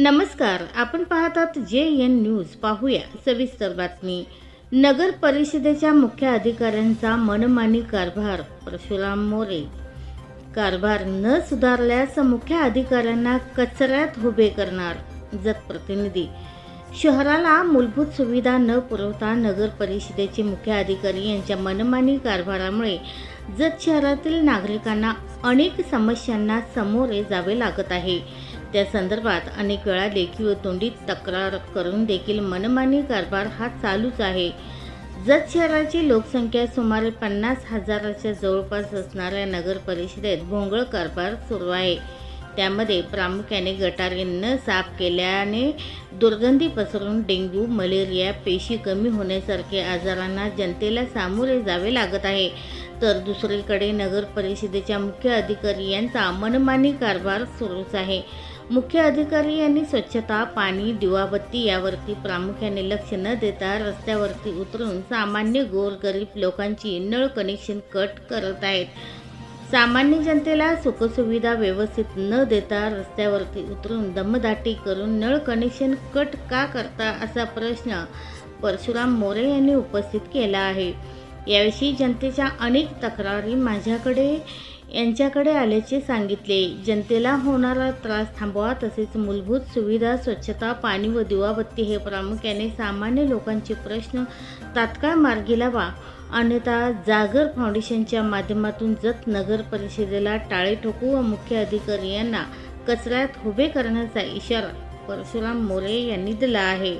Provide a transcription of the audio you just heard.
नमस्कार आपण पाहतात जे एन न्यूज. पाहूया सविस्तर बातमी. नगर परिषदेच्या मुख्य अधिकाऱ्यांचा मनमानी कारभार परशुराम मोरे. कारभार न सुधारल्यास मुख्य अधिकाऱ्यांना कचऱ्यात उभे करणार जतप्रतिनिधी शहराला मूलभूत सुविधा न पुरवता नगर परिषदेचे मुख्य अधिकारी यांच्या मनमानी कारभारामुळे जत शहरातील नागरिकांना अनेक समस्यांना सामोरे जावे लागत आहे. त्या संदर्भात अनेक वेळा लेखी व तोंडी तक्रार करून देखील मनमानी कारभार हा चालूच आहे. जत शहराची लोकसंख्या सुमारे पन्नास हजाराच्या जवळपास असणाऱ्या नगर परिषदेत भोंगळ कारभार सुरू आहे. त्यामध्ये प्रामुख्याने गटारे न साफ केल्याने दुर्गंधी पसरून डेंग्यू मलेरिया पेशी कमी होण्यासारखे आजारांना जनतेला सामोरे जावे लागत आहे. तर दुसरीकडे नगर परिषदेच्या मुख्य अधिकारी यांचा मनमानी कारभार सुरूच आहे. मुख्य अधिकारी यांनी स्वच्छता पाणी दिवाबत्ती यावरती प्रामुख्याने लक्ष न देता रस्त्यावरती उतरून सामान्य गोरगरीब लोकांची नळ कनेक्शन कट करत आहेत. सामान्य जनतेला सुखसुविधा व्यवस्थित न देता रस्त्यावरती उतरून दमदाटी करून नळ कनेक्शन कट का करता असा प्रश्न परशुराम मोरे यांनी उपस्थित केला आहे. याविषयी जनतेच्या अनेक तक्रारी माझ्याकडे यांच्याकडे आल्याचे सांगितले. जनतेला होणारा त्रास थांबवा तसेच मूलभूत सुविधा स्वच्छता पाणी व दिवाबत्ती हे प्रामुख्याने सामान्य लोकांचे प्रश्न तात्काळ मार्गी लावा. अन्यथा जागर फाउंडेशनच्या माध्यमातून जत नगर परिषदेला टाळे ठोकू व मुख्य अधिकारी यांना कचऱ्यात उभे करण्याचा इशारा परशुराम मोरे यांनी दिला आहे.